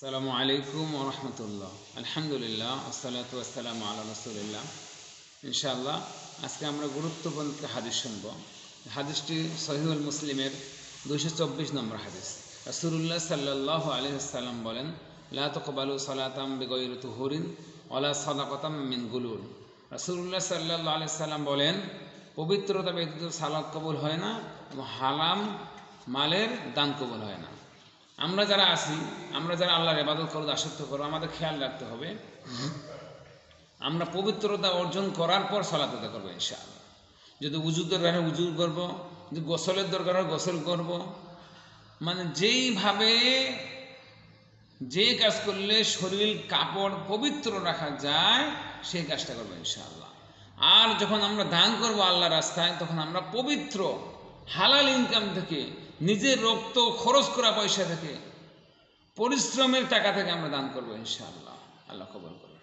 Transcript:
আসসালামু আলাইকুম ওরহমতুল্লাহ আলহামদুলিল্লাহ, আসসালাতু আসসালামু আলা রসুলিল্লাহ। ইনশাআল্লাহ, আজকে আমরা গুরুত্বপূর্ণ হাদিস শুনব। হাদিসটি সহিউল মুসলিমের দুইশো চব্বিশ নম্বর হাদিস। রাসুল্লাহ সাল্লাহ আলহিসাল্লাম বলেন, লা তকবালু সালাতাম বেগৈর তুহরিন ওলা সদাকতাম মিন গুলুল। রাসুল্লাহ সাল্লাহ আলহিসাল্লাম বলেন, পবিত্রতা ব্যতীত সালাদ কবুল হয় না এবং হালাম মালের দান কবুল হয় না। আমরা যারা আছি, আমরা যারা আল্লাহর ইবাদত করো, দাসত্ব করো, আমাদের খেয়াল রাখতে হবে, আমরা পবিত্রতা অর্জন করার পর সলাত করব, ইনশাআল্লাহ। যদি উজুর দরকার হয় উজু করব, যদি গোসলের দরকার হয় গোসল করব মানে যেইভাবে, যে কাজ করলে শরীর, কাপড় পবিত্র রাখা যায়, সেই কাজটা করব, ইনশাআল্লাহ। আর যখন আমরা দান করব আল্লাহ রাস্তায়, তখন আমরা পবিত্র, হালাল ইনকাম থেকে নিজের রক্ত খরচ করা পয়সা থেকে, পরিশ্রমের টাকা থেকে আমরা দান করব ইনশাআল্লাহ। আল্লাহ কবল করবেন